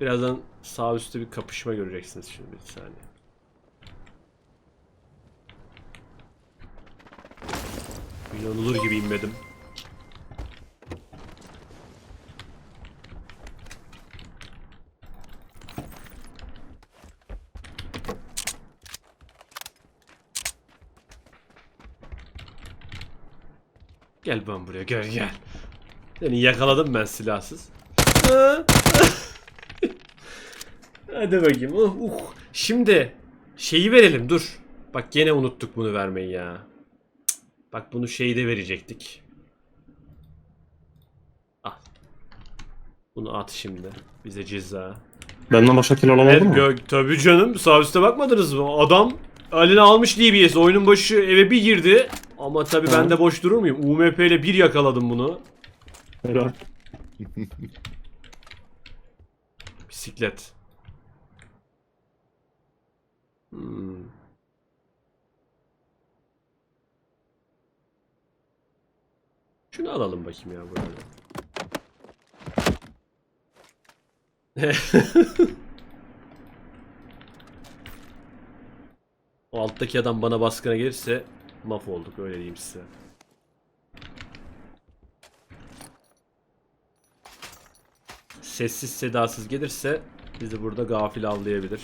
Birazdan sağ üstte bir kapışma göreceksiniz şimdi bir saniye. İnanılır gibi inmedim. Gel ben buraya gel gel. Seni yakaladım ben silahsız. Hadi bakayım. Uh, uh. Şimdi şeyi verelim dur. Bak gene unuttuk bunu vermeyi ya. Bak bunu şeyde verecektik. Al. Bunu at şimdi. Bize ceza. Benden başka kill olan Evet, oldu mu? gö- tabii canım. Sağ üstte bakmadınız mı? Adam eline almış DBS. Oyunun başı eve bir girdi. Ama tabii ben de boş durur muyum? UMP ile bir yakaladım bunu. Helal. Bisiklet. Hmm. Şunu alalım bakayım ya burada. o alttaki adam bana baskına gelirse mahvolduk öyle diyeyim size. Sessiz sedasız gelirse bizi burada gafil avlayabilir.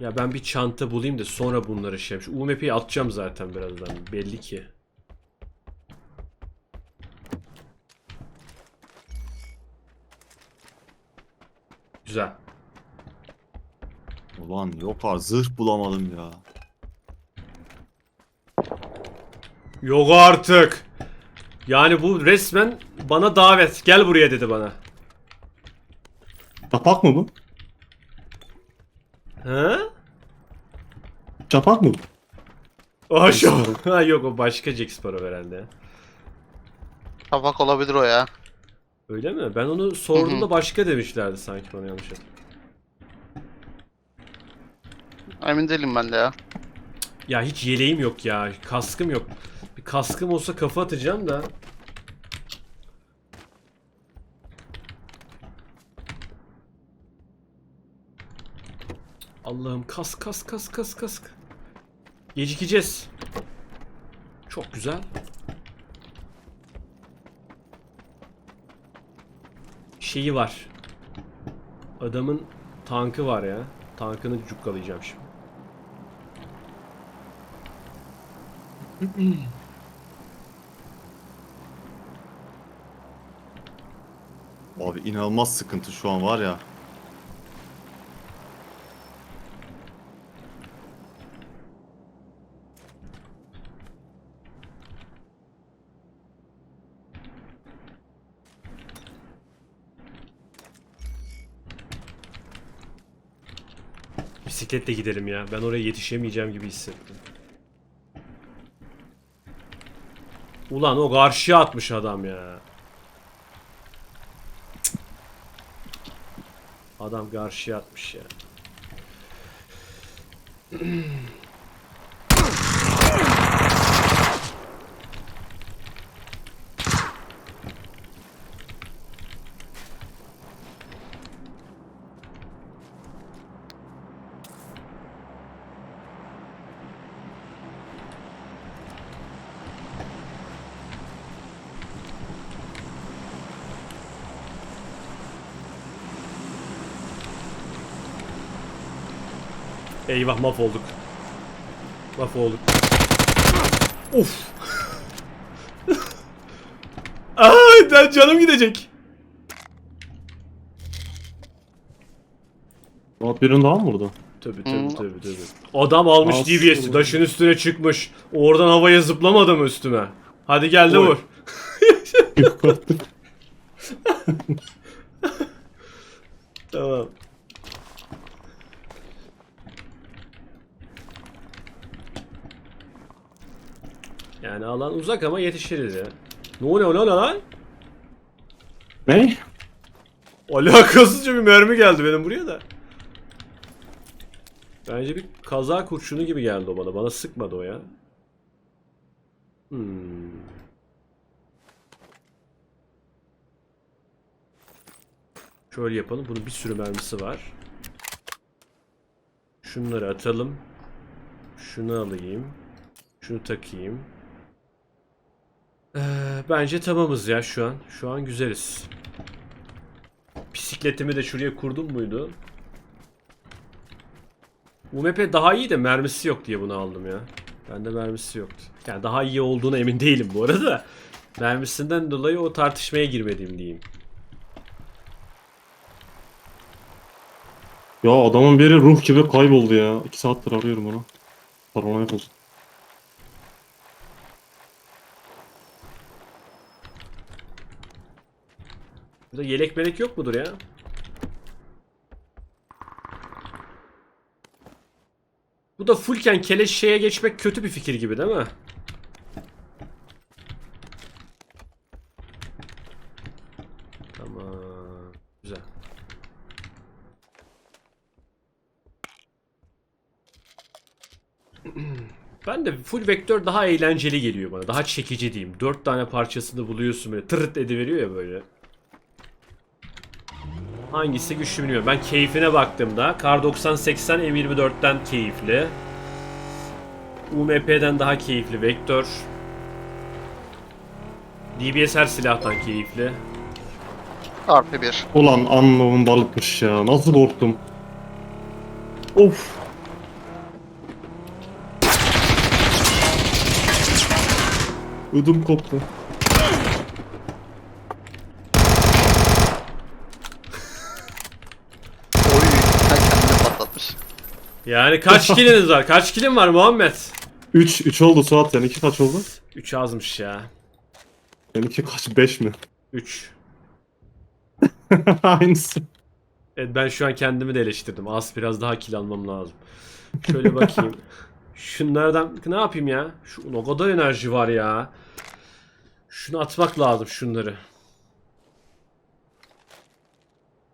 Ya ben bir çanta bulayım da sonra bunları şey yapayım. Şu UMP'yi atacağım zaten birazdan. Belli ki. Güzel. Ulan yok ha zırh bulamadım ya. Yok artık. Yani bu resmen bana davet. Gel buraya dedi bana. Çapak mı bu? Ha? Çapak mı? Aa şu. Ha yok o başka Jack Sparrow herhalde. Tabak olabilir o ya. Öyle mi? Ben onu sorduğumda başka demişlerdi sanki bana yanlış hatırlamıyorum. Emin değilim ben de ya. Ya hiç yeleğim yok ya. Kaskım yok. Bir kaskım olsa kafa atacağım da. Allah'ım kask kask kask kask kask. Gecikeceğiz. Çok güzel. Şeyi var. Adamın tankı var ya. Tankını cukkalayacağım şimdi. Abi inanılmaz sıkıntı şu an var ya. Bisikletle gidelim ya. Ben oraya yetişemeyeceğim gibi hissettim. Ulan o karşıya atmış adam ya. Adam karşıya atmış ya. Eyvah mahvolduk. Mahvolduk. Of. Aa, ben canım gidecek. Murat birinin daha mı vurdu? Tabii Hmm. tabii tabii tabii. Adam almış DBS'i taşın üstüne çıkmış. Oradan havaya zıplamadı mı üstüme? Hadi gel de Oy. vur. Tamam. Yani alan uzak ama yetişiriz ya. Ne oluyor lan lan? Ne? Alakasızca bir mermi geldi benim buraya da. Bence bir kaza kurşunu gibi geldi o bana. Bana sıkmadı o ya. Hmm. Şöyle yapalım. Bunun bir sürü mermisi var. Şunları atalım. Şunu alayım. Şunu takayım. Bence tamamız ya şu an. Şu an güzeliz. Bisikletimi de şuraya kurdum muydu? UMP daha iyi de mermisi yok diye bunu aldım ya. Bende mermisi yoktu. Yani daha iyi olduğuna emin değilim bu arada. Mermisinden dolayı o tartışmaya girmediğim diyeyim. Ya adamın biri ruh gibi kayboldu ya. İki saattir arıyorum onu. Paranoyak olsun. Burada yelek melek yok mudur ya? Bu da fullken keleş şeye geçmek kötü bir fikir gibi değil mi? Tamam. Güzel. Ben de full vektör daha eğlenceli geliyor bana. Daha çekici diyeyim. Dört tane parçasını buluyorsun böyle. Tırırt ediveriyor ya böyle. Hangisi güçlü bilmiyorum. Ben keyfine baktığımda Kar 9080 M24'ten keyifli. UMP'den daha keyifli Vektör. DBS her silahtan keyifli. Artı 1. Ulan anlamın balıkmış ya. Nasıl korktum. Of. Ödüm koptu. Oy. Ha, kendini patlatmış. Yani kaç kiliniz var? Kaç kilin var Muhammed? 3 3 oldu Suat seninki kaç oldu? 3 azmış ya. Seninki kaç 5 mi? 3. Aynısı. Evet ben şu an kendimi de eleştirdim. Az biraz daha kill almam lazım. Şöyle bakayım. Şunlardan ne yapayım ya? Şu o kadar enerji var ya. Şunu atmak lazım şunları.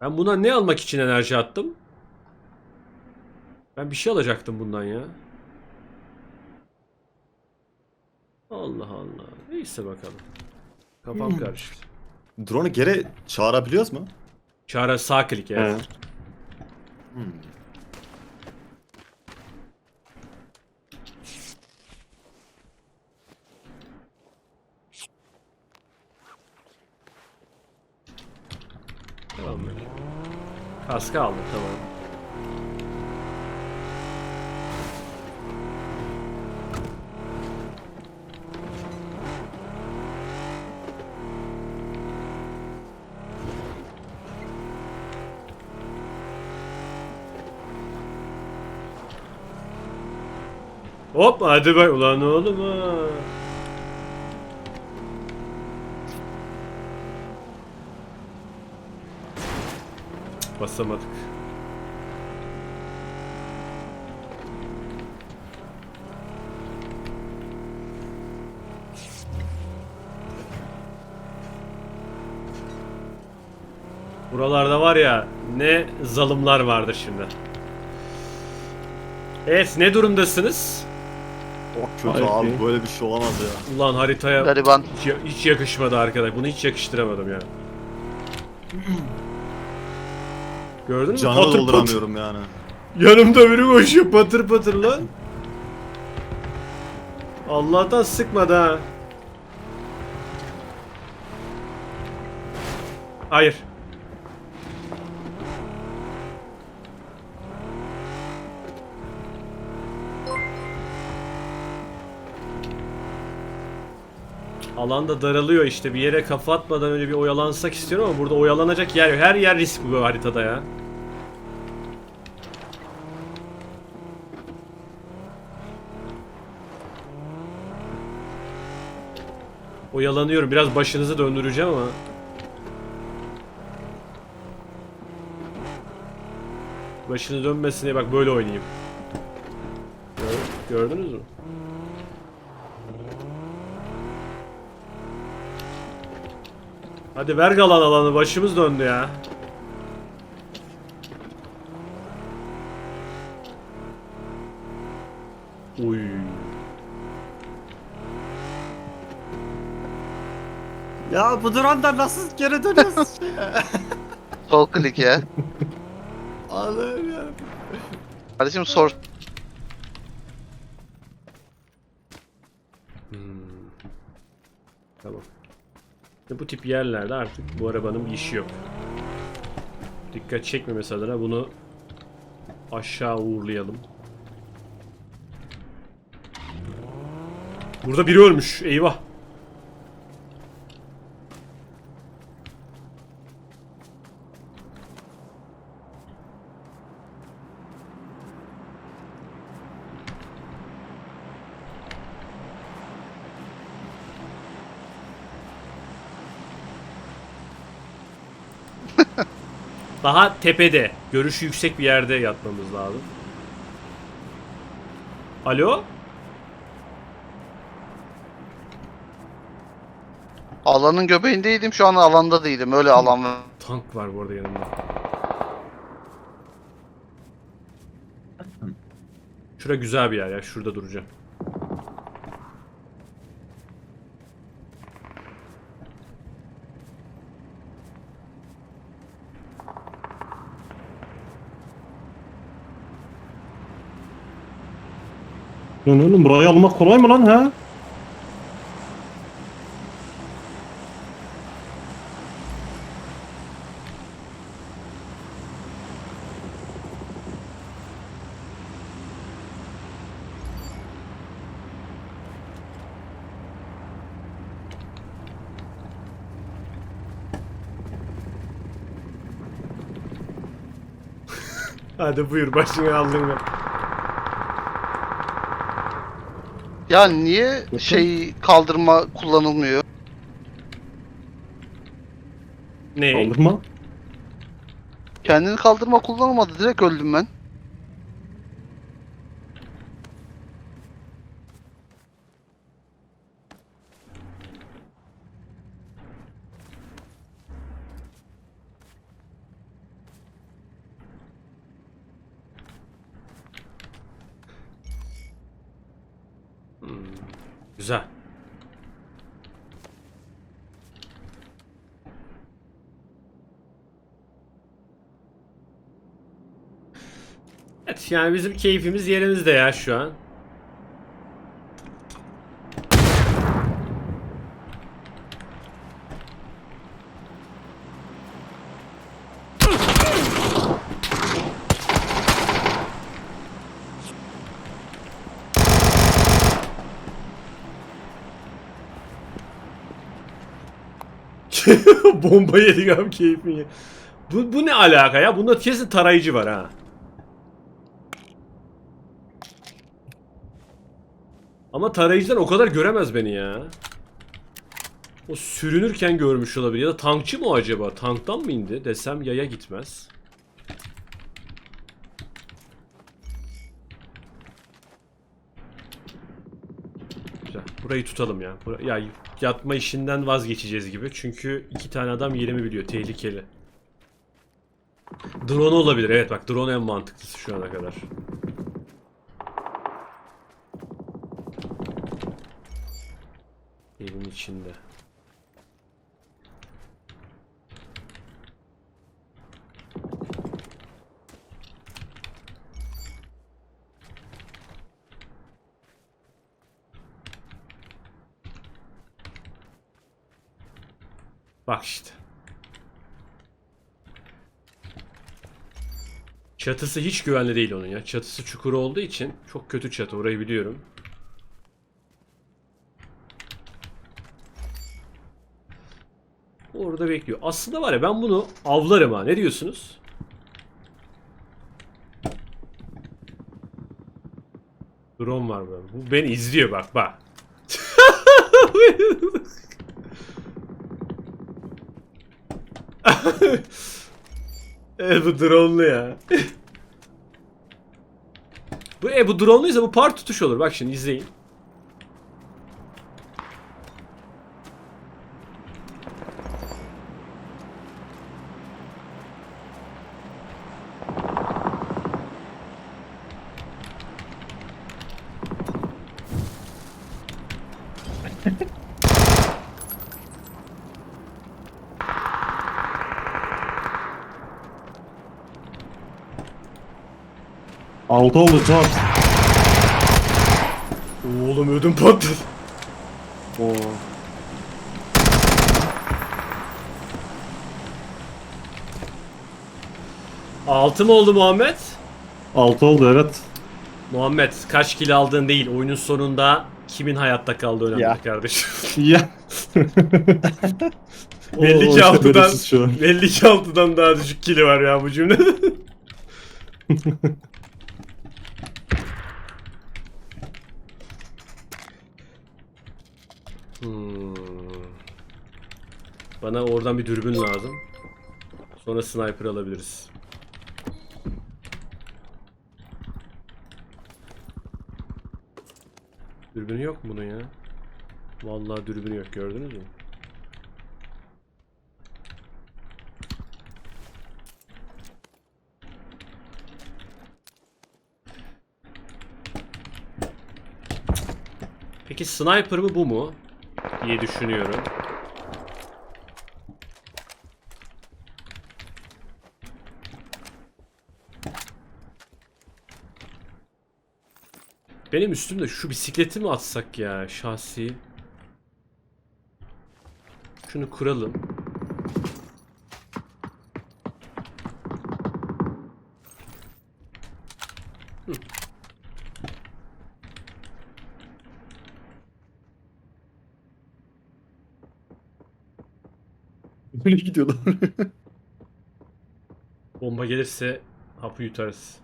Ben buna ne almak için enerji attım? Ben bir şey alacaktım bundan ya. Allah Allah. Neyse bakalım. Kafam karıştı. Drone'u geri çağırabiliyoruz mu? Çağrı sağ klik ya. He. Hmm. Tamam mı? Kaskı aldım tamam. Hop hadi bak ulan oğlum ha. Basamadık. Buralarda var ya ne zalımlar vardır şimdi. Evet ne durumdasınız? Çok kötü Gayet abi böyle bir şey olamaz ya. Ulan haritaya Gariban. hiç, ya- hiç yakışmadı arkadaş. Bunu hiç yakıştıramadım ya. Gördün mü? Canı Patır patır. dolduramıyorum yani. Yanımda biri koşuyor patır patır lan. Allah'tan sıkmadı ha. Hayır. Alan da daralıyor işte bir yere kafa atmadan öyle bir oyalansak istiyorum ama burada oyalanacak yer yok. Her yer risk bu haritada ya. Oyalanıyorum. Biraz başınızı döndüreceğim ama. Başını dönmesin diye bak böyle oynayayım. Gör- gördünüz mü? Hadi ver galan alanı başımız döndü ya. Oy. Ya bu drone'dan nasıl geri dönüyorsun? Sol klik ya. Allah'ım ya. Kardeşim sor. Hmm. Tamam. İşte bu tip yerlerde artık bu arabanın bir işi yok. Dikkat çekmemesi adına bunu aşağı uğurlayalım. Burada biri ölmüş. Eyvah. Daha tepede. Görüşü yüksek bir yerde yatmamız lazım. Alo? Alanın göbeğindeydim şu an alanda değilim. Öyle alan var. Tank var bu arada yanımda. Şura güzel bir yer ya. Şurada duracağım. Lan oğlum burayı almak kolay mı lan ha? Hadi buyur başını aldın ben. Ya niye şey kaldırma kullanılmıyor? Ne? Kaldırma. Kendini kaldırma kullanılmadı. Direkt öldüm ben. Güzel. Evet yani bizim keyfimiz yerimizde ya şu an. Bomba yedik abi keyfin ya. Bu, bu ne alaka ya? Bunda kesin tarayıcı var ha. Ama tarayıcıdan o kadar göremez beni ya. O sürünürken görmüş olabilir. Ya da tankçı mı acaba? Tanktan mı indi? Desem yaya gitmez. Burayı tutalım ya. Bura- ya yatma işinden vazgeçeceğiz gibi. Çünkü iki tane adam yerimi biliyor. Tehlikeli. Drone olabilir. Evet bak drone en mantıklısı şu ana kadar. Evin içinde. Bak işte. Çatısı hiç güvenli değil onun ya. Çatısı çukur olduğu için çok kötü çatı orayı biliyorum. Orada bekliyor. Aslında var ya ben bunu avlarım ha. Ne diyorsunuz? Drone var böyle. Bu beni izliyor bak bak. evet bu drone'lu ya. bu e bu drone'luysa bu par tutuş olur. Bak şimdi izleyin. Altı oldu Suat. Oğlum ödüm patladı. Oo. Altı mı oldu Muhammed? Altı oldu evet. Muhammed kaç kill aldığın değil oyunun sonunda kimin hayatta kaldığı önemli Ya. kardeşim. Ya. Belli ki altıdan, belirsiz şu an. belli ki altıdan daha düşük kili var ya bu cümlede. Hmm. Bana oradan bir dürbün lazım. Sonra sniper alabiliriz. Dürbünü yok mu bunun ya? Vallahi dürbünü yok gördünüz mü? Peki sniper mı bu mu? diye düşünüyorum. Benim üstümde şu bisikleti mi atsak ya şahsi? Şunu kuralım. Böyle gidiyorlar. Bomba gelirse hapı yutarız.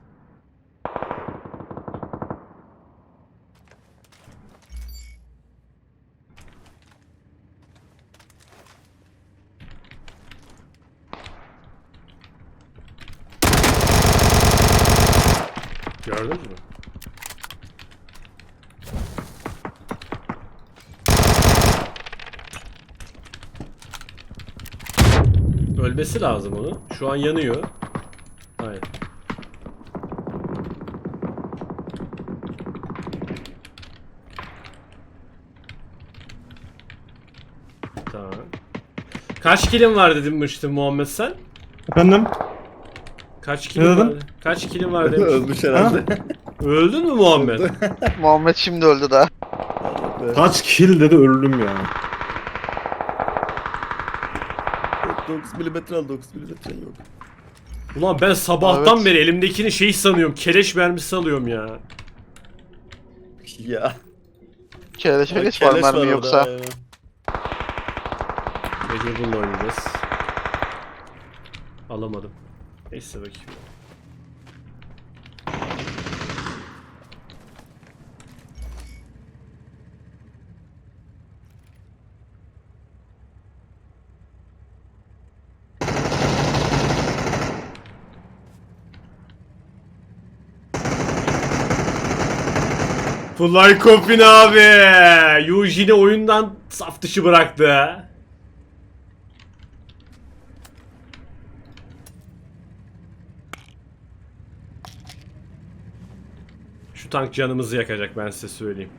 Gördünüz mü? Ölmesi lazım onu. Şu an yanıyor. Hayır. Tamam. Kaç kilim var demiştin Muhammed sen? Efendim? Kaç Ne kilim dedin? var? Kaç kilim var demiştin? Ölmüş herhalde. Öldün mü Muhammed? Muhammed şimdi öldü daha. Kaç kill dedi öldüm ya. 9 milimetre al 9 milimetre yok. Ulan ben sabahtan Evet. beri elimdekini şey sanıyorum. Keleş mermisi alıyorum ya. Ya. Keleş keleş var mermi orada yoksa. ya. Mecbur bununla oynayacağız. Alamadım. Neyse bakayım. Fly Coffin abi. Eugene'i oyundan saf dışı bıraktı. Şu tank canımızı yakacak ben size söyleyeyim.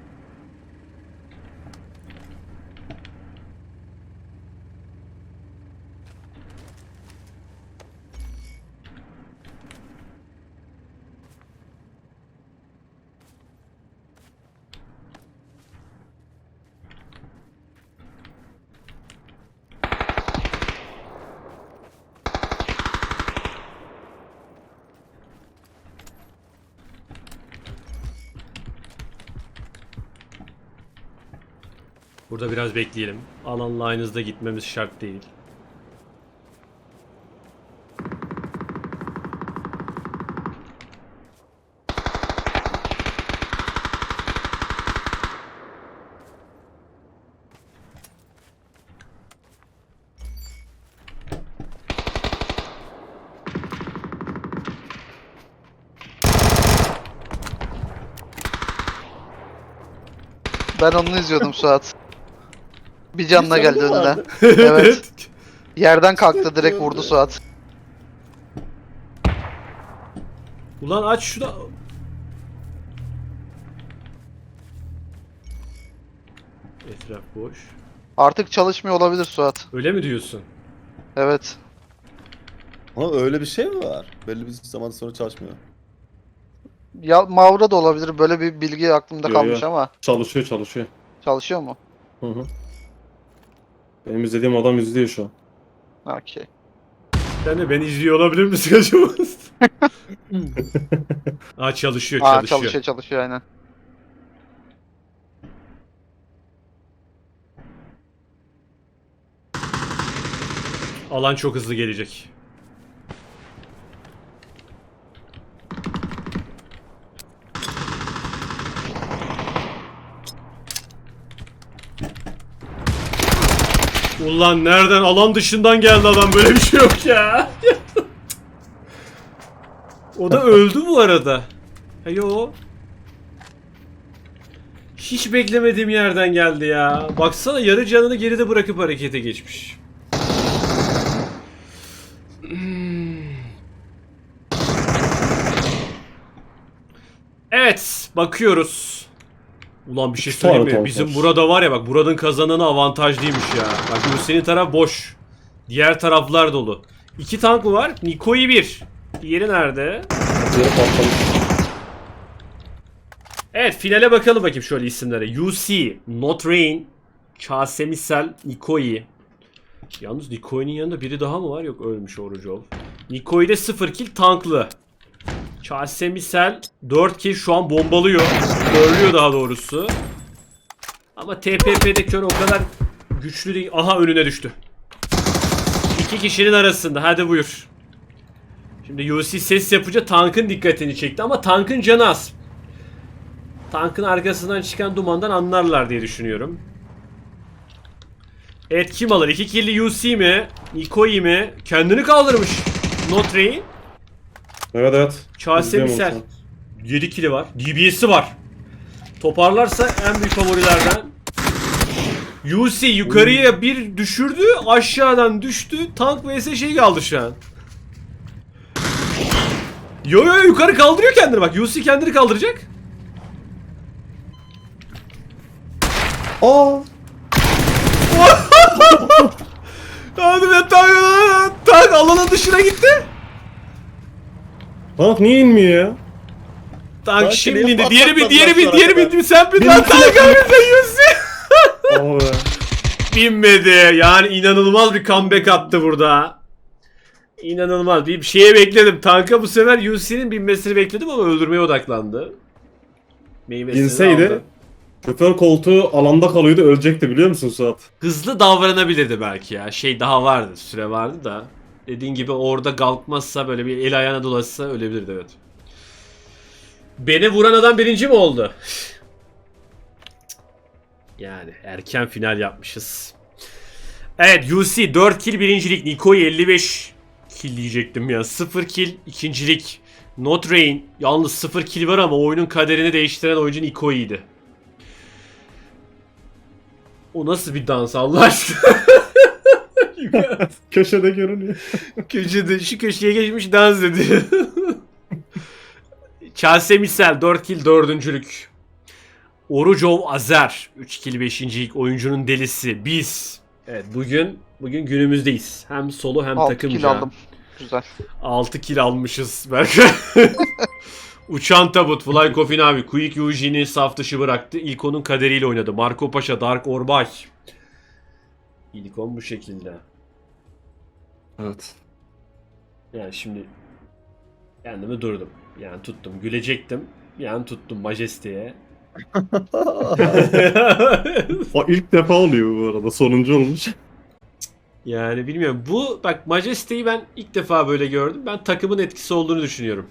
Burada biraz bekleyelim. Alan line'ınızda gitmemiz şart değil. Ben onu izliyordum Suat. Bir canla Bir geldi önüne. vardı. Evet. Yerden kalktı direkt vurdu Suat. Ulan aç şunu. Etraf boş. Artık çalışmıyor olabilir Suat. Öyle mi diyorsun? Evet. Ama öyle bir şey mi var? Belli bir zaman sonra çalışmıyor. Ya Mavra da olabilir. Böyle bir bilgi aklımda Yo, kalmış yo. ama. Çalışıyor çalışıyor. Çalışıyor mu? Hı hı. Benim izlediğim adam izliyor şu an. Okey. Sen de beni izliyor olabilir misin acaba? Aa çalışıyor Aa çalışıyor. çalışıyor çalışıyor aynen. Alan çok hızlı gelecek. Ulan nereden alan dışından geldi adam böyle bir şey yok ya. o da öldü bu arada. Ha, Yo. Hiç beklemediğim yerden geldi ya. Baksana yarı canını geride bırakıp harekete geçmiş. Evet, bakıyoruz. Ulan bir şey İki tane söyleyeyim mi? tank Bizim var. burada var ya bak buranın kazananı avantajlıymış ya. Bak bu senin taraf boş. Diğer taraflar dolu. İki tank mı var? Nikoi bir. Diğeri nerede? Diğeri patlamış. Evet finale bakalım bakayım şöyle isimlere. UC, Not Rain, Kasemisel, Nikoi. Yalnız Nikoi'nin yanında biri daha mı var? Yok ölmüş Orucov. Nikoi'de 0 kill tanklı. Kasemisel 4 kill şu an bombalıyor. Körlüyor daha doğrusu. Ama TPP'de kör o kadar güçlü değil. Aha önüne düştü. İki kişinin arasında. Hadi buyur. Şimdi UC ses yapınca tankın dikkatini çekti ama tankın canı az. Tankın arkasından çıkan dumandan anlarlar diye düşünüyorum. Evet kim alır? 2 killi UC mi? Nikoi mi? Kendini kaldırmış. Notre Evet evet. İzliyorum Misel. onu 7 kili var. DBS'i var. Toparlarsa en büyük favorilerden. UC yukarıya bir düşürdü. Aşağıdan düştü. Tank vs şey kaldı şu an. Yo yo yukarı kaldırıyor kendini bak. UC kendini kaldıracak. Aa! Hadi be tank, tank alanın dışına gitti. Tank niye inmiyor ya? Tank Tank şimdi indi. Diğeri patlatmadılar diğeri sonra diğeri kadar? bin. Sen lan iki tank abi. Aa be. Binmedi. Yani inanılmaz bir comeback attı burada. İnanılmaz. Bir şeye bekledim. Tanka bu sefer UC'nin binmesini bekledim ama öldürmeye odaklandı. Meyvesini Binseydi aldı. şoför koltuğu alanda kalıyordu ölecekti biliyor musun Suat? Hızlı davranabilirdi belki ya. Şey daha vardı. Süre vardı da. Dediğin gibi orada kalkmazsa böyle bir el ayağına dolaşsa ölebilirdi evet. Beni vuran adam birinci mi oldu? Yani erken final yapmışız. Evet UC 4 kill birincilik. Nikoi 55 kill diyecektim ya. 0 kill ikincilik. Not Rain. Yalnız 0 kill var ama oyunun kaderini değiştiren oyuncu Nikoi'ydi. O nasıl bir dans Allah aşkına? Köşede görünüyor. Köşede şu köşeye geçmiş dans ediyor. Chelsea Misel 4 kill 4. Orucov Azer 3 kill 5. oyuncunun delisi biz. Evet bugün bugün günümüzdeyiz. Hem solo hem 6 takımca. kill aldım. Güzel. 6 kill almışız Berkay. Uçan tabut, Fly Coffin abi, Quick Eugene'i saf dışı bıraktı. İlk onun kaderiyle oynadı. Marco Paşa, Dark Orbay. İlkon bu şekilde. Evet. Yani şimdi kendimi durdum. Yani tuttum. Gülecektim. Yani tuttum Majeste'ye. O ilk defa oluyor bu arada sonuncu olmuş. yani bilmiyorum. Bu bak Majeste'yi ben ilk defa böyle gördüm. Ben takımın etkisi olduğunu düşünüyorum.